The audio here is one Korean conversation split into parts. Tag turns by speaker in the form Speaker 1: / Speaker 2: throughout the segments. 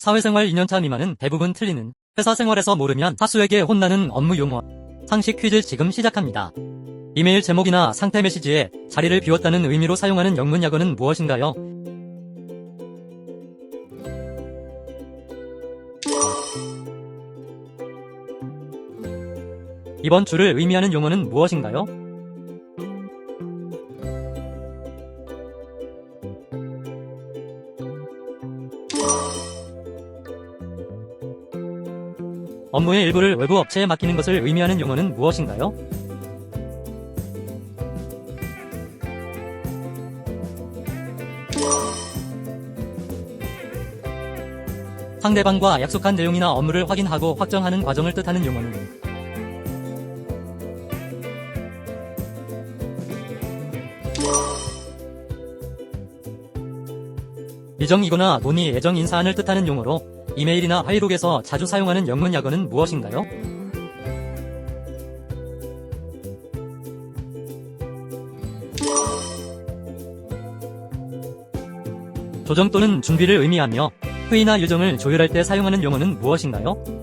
Speaker 1: 사회생활 2년차 미만은 대부분 틀리는 회사 생활에서 모르면 사수에게 혼나는 업무 용어. 상식 퀴즈 지금 시작합니다. 이메일 제목이나 상태 메시지에 자리를 비웠다는 의미로 사용하는 영문 약어는 무엇인가요? 이번 줄을 의미하는 용어는 무엇인가요? 업무의 일부를 외부 업체에 맡기는 것을 의미하는 용어는 무엇인가요? 상대방과 약속한 내용이나 업무를 확인하고 확정하는 과정을 뜻하는 용어는 비정이거나 논의 예정 인 사안을 뜻하는 용어로 이메일이나 화이록에서 자주 사용하는 영문 약어는 무엇인가요? 조정 또는 준비를 의미하며 회의나 일정을 조율할 때 사용하는 용어는 무엇인가요?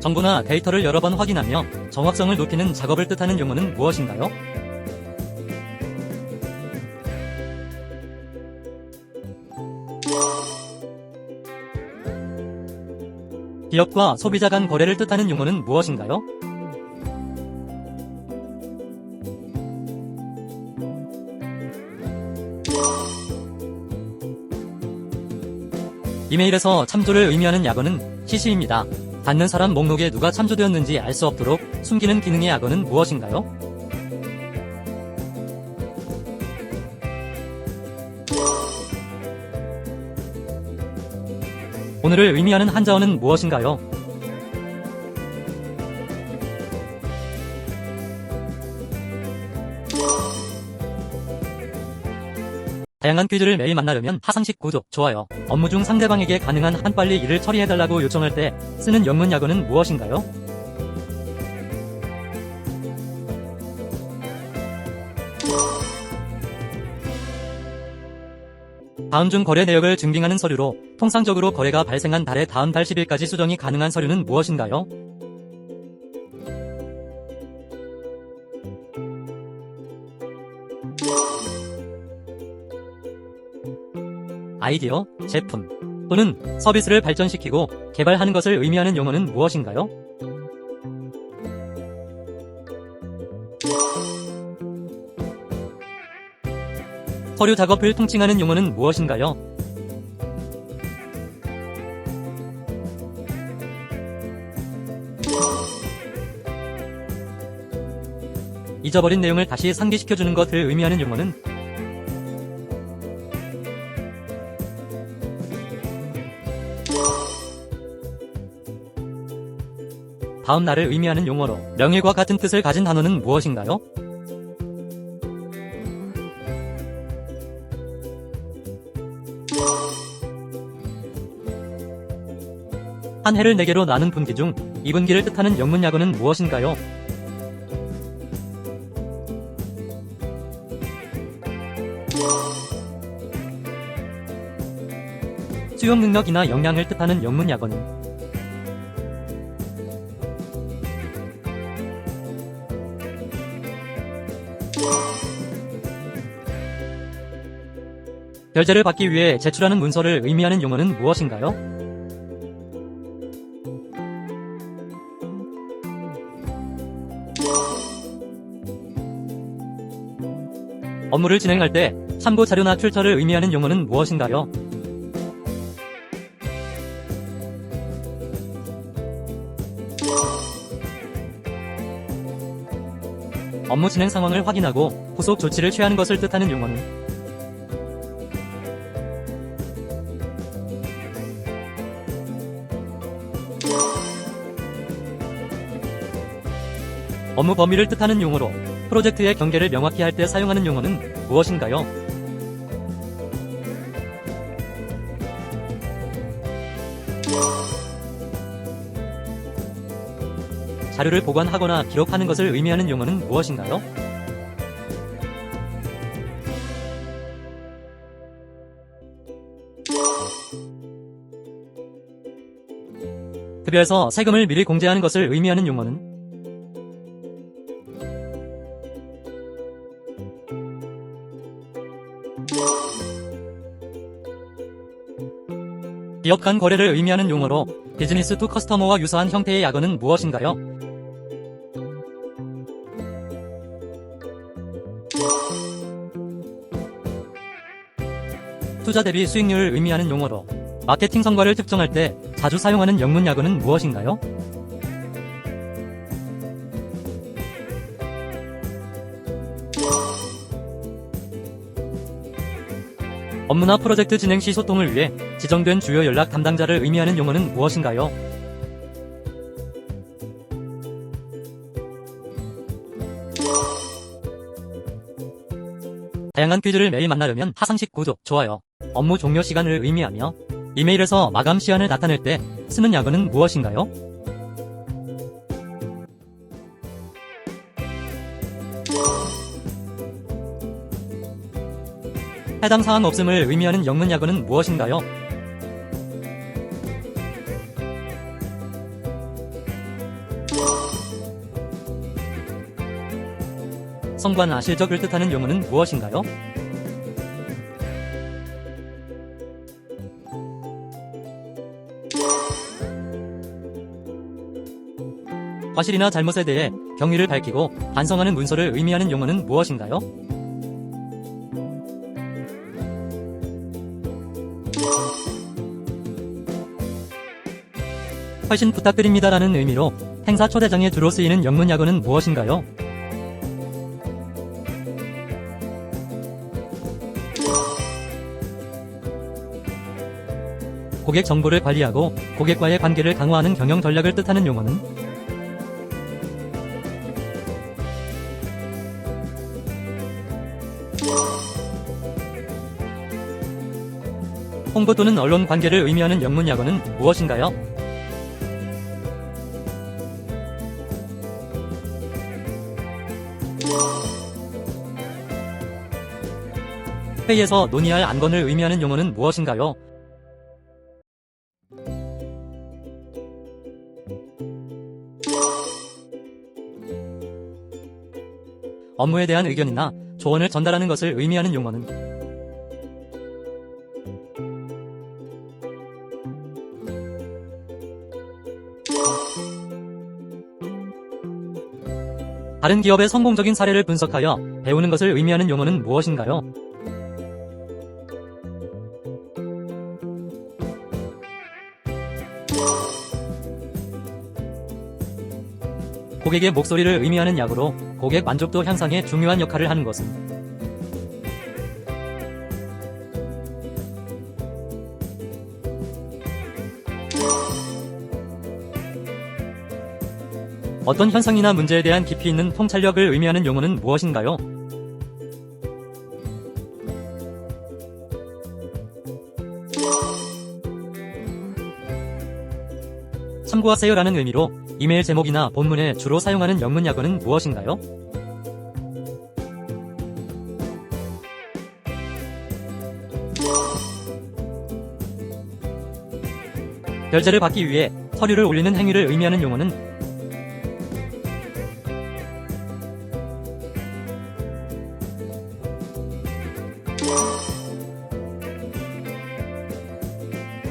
Speaker 1: 정보나 데이터를 여러 번 확인하며 정확성을 높이는 작업을 뜻하는 용어는 무엇인가요? 기업과 소비자 간 거래를 뜻하는 용어는 무엇인가요? 이메일에서 참조를 의미하는 약어는 CC입니다. 받는 사람 목록에 누가 참조되었는지 알 수 없도록 숨기는 기능의 약어는 무엇인가요? 오늘을 의미하는 한자어는 무엇인가요? 다양한 퀴즈를 매일 만나려면 하상식 구독, 좋아요, 업무 중 상대방에게 가능한 한 빨리 일을 처리해달라고 요청할 때 쓰는 영문 약어는 무엇인가요? 다음 중 거래 내역을 증빙하는 서류로 통상적으로 거래가 발생한 달의 다음 달 10일까지 수정이 가능한 서류는 무엇인가요? 아이디어, 제품 또는 서비스를 발전시키고 개발하는 것을 의미하는 용어는 무엇인가요? 서류 작업을 통칭하는 용어는 무엇인가요? 잊어버린 내용을 다시 상기시켜주는 것을 의미하는 용어는 다음 날을 의미하는 용어로 명일과 같은 뜻을 가진 단어는 무엇인가요? 한 해를 네 개로 나눈 분기 중 2분기를 뜻하는 영문 약어는 무엇인가요? 수용 능력이나 역량을 뜻하는 영문 약어는 결제를 받기 위해 제출하는 문서를 의미하는 용어는 무엇인가요? 업무를 진행할 때 참고 자료나 출처를 의미하는 용어는 무엇인가요? 업무 진행 상황을 확인하고 후속 조치를 취하는 것을 뜻하는 용어는 업무 범위를 뜻하는 용어로 프로젝트의 경계를 명확히 할 때 사용하는 용어는 무엇인가요? 자료를 보관하거나 기록하는 것을 의미하는 용어는 무엇인가요? 급여에서 세금을 미리 공제하는 것을 의미하는 용어는 기업 간 거래를 의미하는 용어로 비즈니스 투 커스터머와 유사한 형태의 약어는 무엇인가요? 투자 대비 수익률을 의미하는 용어로 마케팅 성과를 측정할 때 자주 사용하는 영문 약어는 무엇인가요? 업무나 프로젝트 진행 시 소통을 위해 지정된 주요 연락 담당자를 의미하는 용어는 무엇인가요? 다양한 퀴즈를 매일 만나려면 하상식 구조, 좋아요, 업무 종료 시간을 의미하며 이메일에서 마감 시간을 나타낼 때 쓰는 약어는 무엇인가요? 해당 사항 없음을 의미하는 영문 약어는 무엇인가요? 성과나 실적을 뜻하는 용어는 무엇인가요? 과실이나 잘못에 대해 경위를 밝히고 반성하는 문서를 의미하는 용어는 무엇인가요? 훨씬 부탁드립니다라는 의미로 행사 초대장에 주로 쓰이는 영문 약어는 무엇인가요? 고객 정보를 관리하고 고객과의 관계를 강화하는 경영 전략을 뜻하는 용어는 홍보 또는 언론 관계를 의미하는 영문 약어는 무엇인가요? 회의에서 논의할 안건을 의미하는 용어는 무엇인가요? 업무에 대한 의견이나 조언을 전달하는 것을 의미하는 용어는 다른 기업의 성공적인 사례를 분석하여 배우는 것을 의미하는 용어는 무엇인가요? 고객의 목소리를 의미하는 약으로 고객 만족도 향상에 중요한 역할을 하는 것은 어떤 현상이나 문제에 대한 깊이 있는 통찰력을 의미하는 용어는 무엇인가요? 참고하세요 라는 의미로 이메일 제목이나 본문에 주로 사용하는 영문 약어는 무엇인가요? 결제를 받기 위해 서류를 올리는 행위를 의미하는 용어는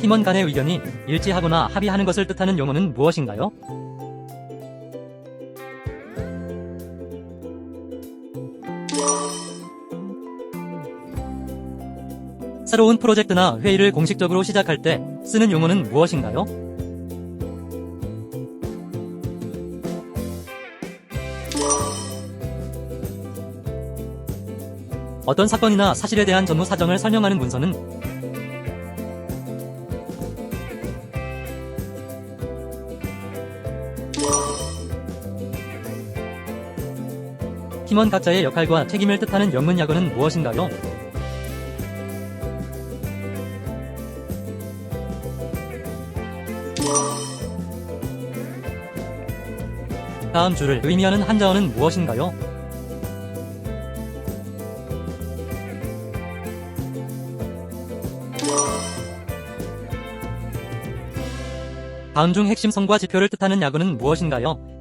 Speaker 1: 팀원 간의 의견이 일치하거나 합의하는 것을 뜻하는 용어는 무엇인가요? 새로운 프로젝트나 회의를 공식적으로 시작할 때 쓰는 용어는 무엇인가요? 어떤 사건이나 사실에 대한 전후 사정을 설명하는 문서는 팀원 각자의 역할과 책임을 뜻하는 영문 약어는 무엇인가요? 다음 줄을 의미하는 한자어는 무엇인가요? 다음 중 핵심 성과 지표를 뜻하는 약어는 무엇인가요?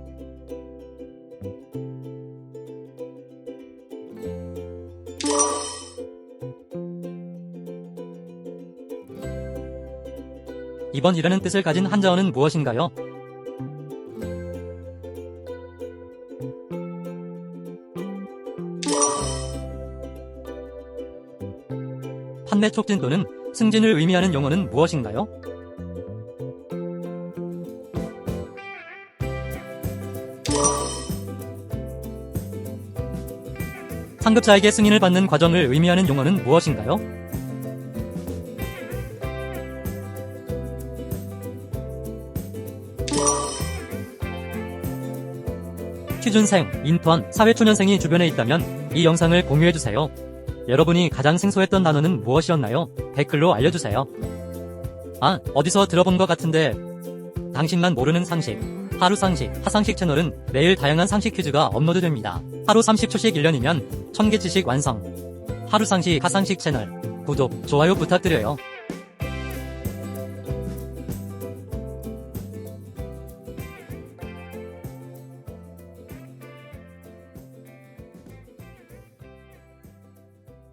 Speaker 1: 이번 이라는 뜻을 가진 한자어는 무엇인가요? 판매 촉진 또는 승진을 의미하는 용어는 무엇인가요? 상급자에게 승인을 받는 과정을 의미하는 용어는 무엇인가요? 취준생, 인턴, 사회초년생이 주변에 있다면 이 영상을 공유해주세요. 여러분이 가장 생소했던 단어는 무엇이었나요? 댓글로 알려주세요. 아, 어디서 들어본 것 같은데 당신만 모르는 상식. 하루 상식, 하상식 채널은 매일 다양한 상식 퀴즈가 업로드됩니다. 하루 30초씩 1년이면 1000개 지식 완성. 하루 상식, 하상식 채널 구독, 좋아요 부탁드려요.